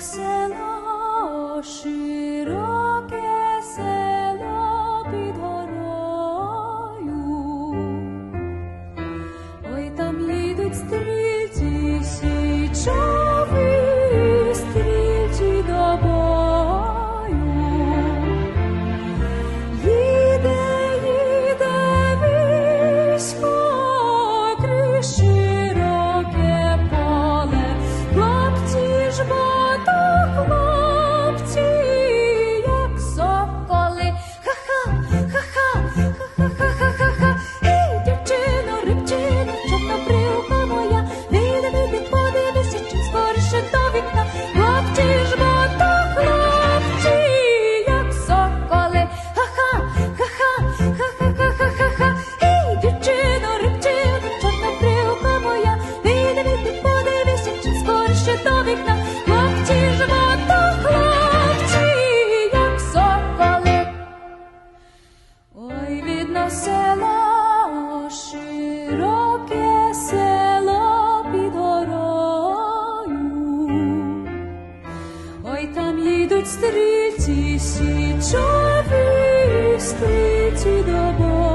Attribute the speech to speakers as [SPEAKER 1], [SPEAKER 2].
[SPEAKER 1] se naše roke se видно село, широке село під горою, ой там їдуть стрільці, січові стрільці до бою.